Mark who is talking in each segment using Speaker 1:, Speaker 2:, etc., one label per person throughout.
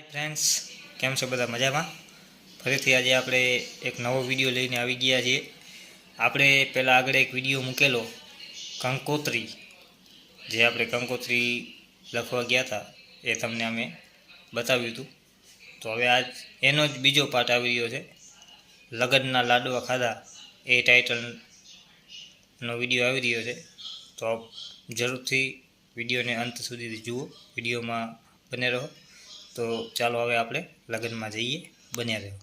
Speaker 1: Hi friends કેમ છો બધા મજામાં? ફરીથી આજે આપણે એક નવો વીડિયો લઈને આવી ગયા છીએ. આપણે પહેલાં આગળ એક વીડિયો મૂકેલો, કંકોત્રી. જે આપણે કંકોત્રી લખવા ગયા હતા, એ તમને અમે બતાવ્યું હતું. તો હવે આજ એનો જ બીજો પાર્ટ આવી રહ્યો છે. લગ્નના લાડવા ખાધા, એ ટાઇટલનો વીડિયો આવી રહ્યો છે. તો જરૂરથી વિડીયોને અંત સુધી જુઓ. વિડીયોમાં બને રહો. તો ચાલો હવે આપણે લગ્નમાં જઈએ. બન્યા રહ્યો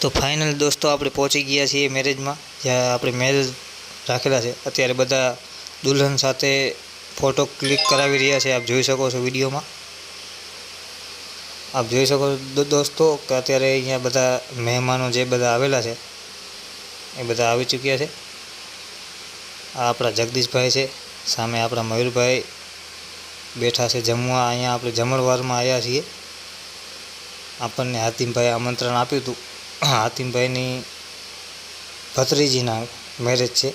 Speaker 1: તો ફાઇનલ દોસ્તો આપણે પહોંચી ગયા છીએ મેરેજમાં જ્યાં આપણે મેરેજ રાખેલા છે. અત્યારે બધા દુલ્હન સાથે ફોટો ક્લિક કરાવી રહ્યા છે. આપ જોઈ શકો છો વિડીયોમાં. આપ જોઈ શકો છો દોસ્તો કે અત્યારે અહીંયા બધા મહેમાનો જે બધા આવેલા છે, એ બધા આવી ચૂક્યા છે. આ આપણા જગદીશભાઈ છે. સામે આપણા મયુરભાઈ બેઠા છે જમવા. અહીંયા આપણે જમણવારમાં આવ્યા છીએ. આપણને હાતિમભાઈ આમંત્રણ આપ્યું હતું. હાતિમભાઈની ભત્રીજીના મેરેજ છે.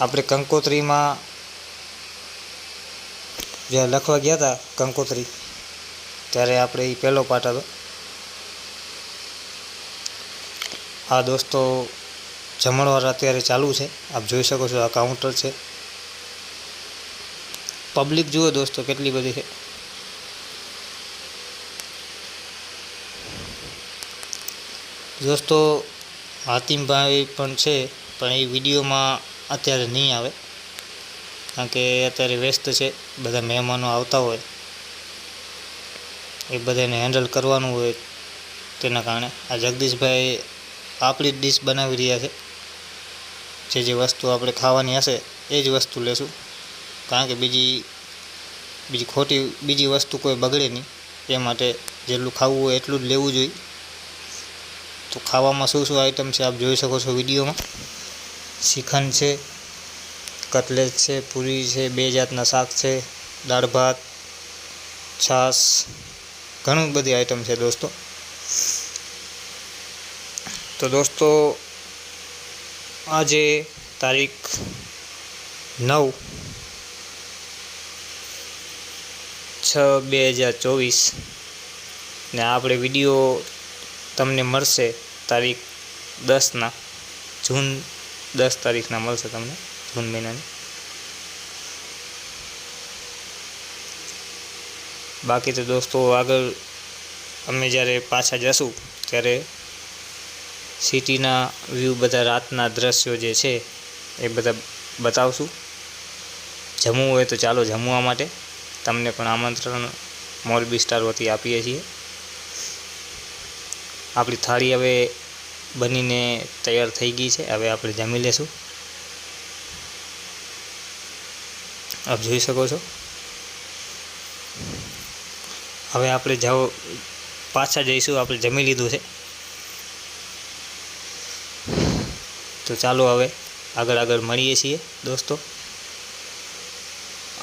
Speaker 1: આપણે કંકોત્રીમાં જ્યારે લખવા ગયા હતા, કંકોત્રી, ત્યારે આપણે એ પહેલો પાઠ હતો. આ દોસ્તો, જમણવાર અત્યારે ચાલુ છે. આપ જોઈ શકો છો આ કાઉન્ટર છે. પબ્લિક જુઓ દોસ્તો, કેટલી બધી છે. દોસ્તો, હાતિમભાઈ પણ છે, પણ એ વિડીયોમાં અત્યારે નહીં આવે. કારણ કે અત્યારે વ્યસ્ત છે, બધા મહેમાનો આવતા હોય. એ બધાને હેન્ડલ કરવાનું હોય તેના કારણે. આ જગદીશભાઈ આપણી જ ડીશ બનાવી રહ્યા છે. જે જે વસ્તુ આપણે ખાવાની હશે, એ જ વસ્તુ લેશું. કારણ કે બીજી બીજી ખોટી, બીજી વસ્તુ કોઈ બગડે નહીં. એ માટે જેટલું ખાવું હોય એટલું જ લેવું જોઈએ. તો ખાવામાં શું શું આઈટમ છે આપ જોઈ શકો છો વિડીયોમાં? શ્રીખંડ છે, કટલેટ છે, પૂરી છે, બે જાતના શાક છે, દાળ ભાત, છાશ, ઘણી બધી આઈટમ છે દોસ્તો. તો દોસ્તો, આજે તારીખ નવ છ બે હજાર ચોવીસ ને આપણે વીડિયો તમને મળશે તારીખ દસના, જૂન દસ તારીખના મળશે તમને, જૂન મહિનાની. બાકી તો દોસ્તો આગળ અમે જ્યારે પાછા જશું, ત્યારે સિટીના વ્યૂ બધા રાતના દ્રશ્યો જે છે, એ બધા બતાવશું. જમવું હોય તો ચાલો જમવા માટે. તમને પણ આમંત્રણ મોરબી સ્ટાર વતી આપીએ છીએ. આપણી થાળી હવે બનીને તૈયાર થઈ ગઈ છે. હવે આપણે જમી લેશું. આપ જોઈ શકો છો. હવે આપણે જાઓ, પાછા જઈશું. આપણે જમી લીધું છે. તો ચાલો હવે આગળ આગળ મળીએ છીએ, દોસ્તો.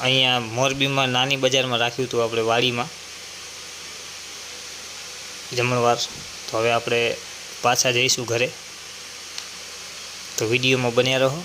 Speaker 1: અહીંયા મોરબીમાં નાની બજારમાં રાખ્યું હતું આપણે વાડીમાં. જમણવાર. હવે આપણે પાછા જઈશું ઘરે. તો વિડીયોમાં બન્યા રહો.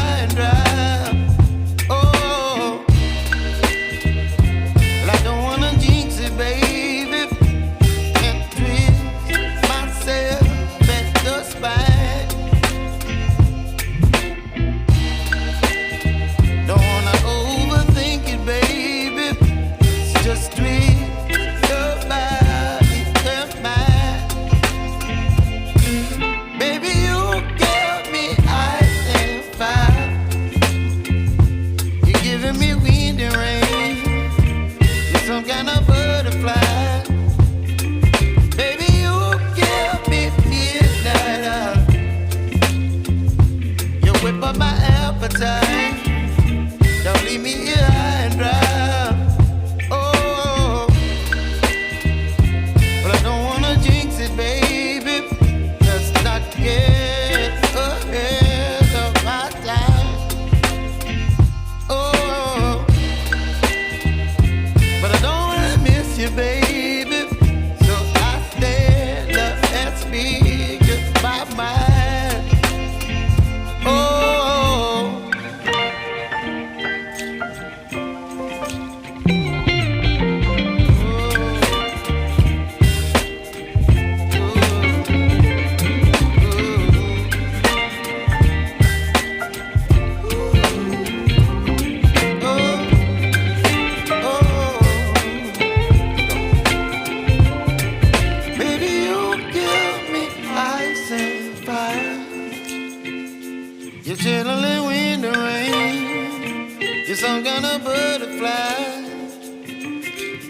Speaker 2: my.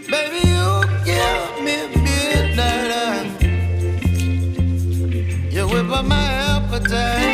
Speaker 2: Baby, you give me midnight. You whip up my appetite.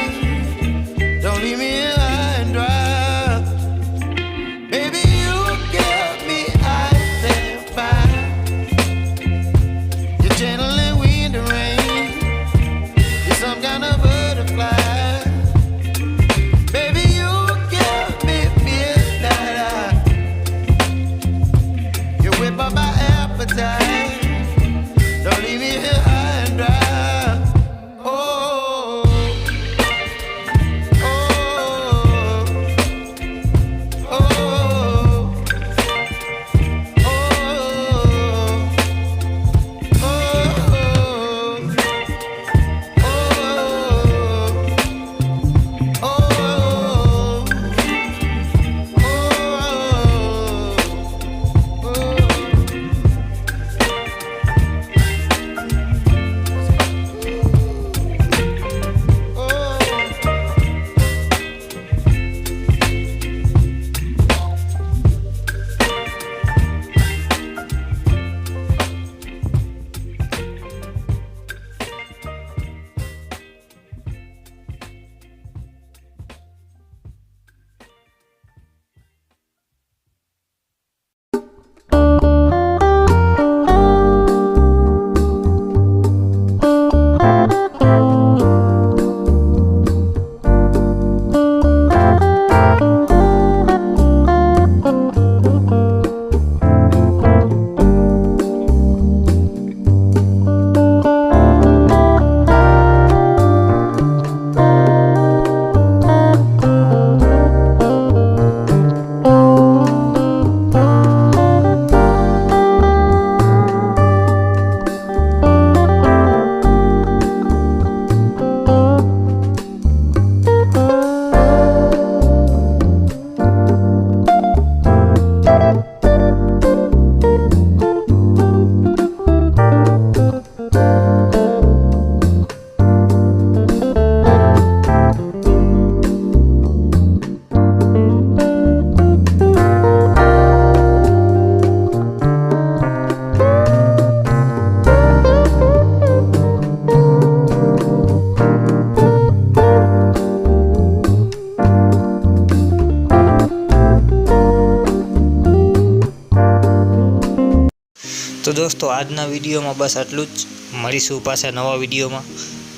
Speaker 1: તો દોસ્તો, આજના વિડીયોમાં બસ આટલું જ. મળીશું પાછા નવા વિડીયોમાં.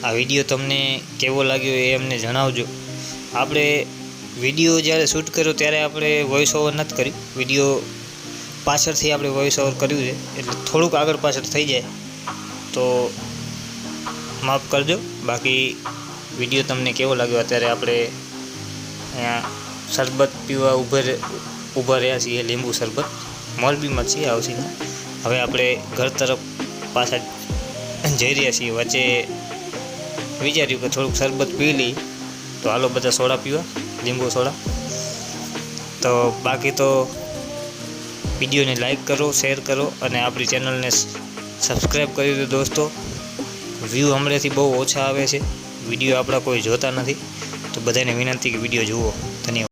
Speaker 1: આ વીડિયો તમને કેવો લાગ્યો એ અમને જણાવજો. આપણે વીડિયો જ્યારે શૂટ કર્યો ત્યારે આપણે વોઇસ ઓવર નથી કર્યું વીડિયો પાછળથી આપણે વોઇસ ઓવર કર્યું છે. એટલે થોડુંક આગળ પાછળ થઈ જાય. તો માફ કરજો. બાકી વીડિયો તમને કેવો લાગ્યો? અત્યારે આપણે અહીંયા શરબત પીવા ઊભા ઊભા રહ્યા છીએ, લીંબુ શરબત. મોરબીમાં છીએ હાઉસિંગમાં હવે આપણે ઘર તરફ પાછા જઈ રહ્યા છીએ. વચ્ચે વિચાર્યું કે થોડુંક શરબત પી લઈ તો હાલો બધા સોડા પીવા, લીંબુ સોડા. તો બાકી તો વિડીયોને લાઈક કરો, શેર કરો અને આપણી ચેનલને સબસ્ક્રાઈબ કરી દો દોસ્તો. વ્યૂ હમણાંથી બહુ ઓછા આવે છે. વીડિયો આપણા કોઈ જોતા નથી. તો બધાને વિનંતી કે વીડિયો જુઓ. ધન્યવાદ.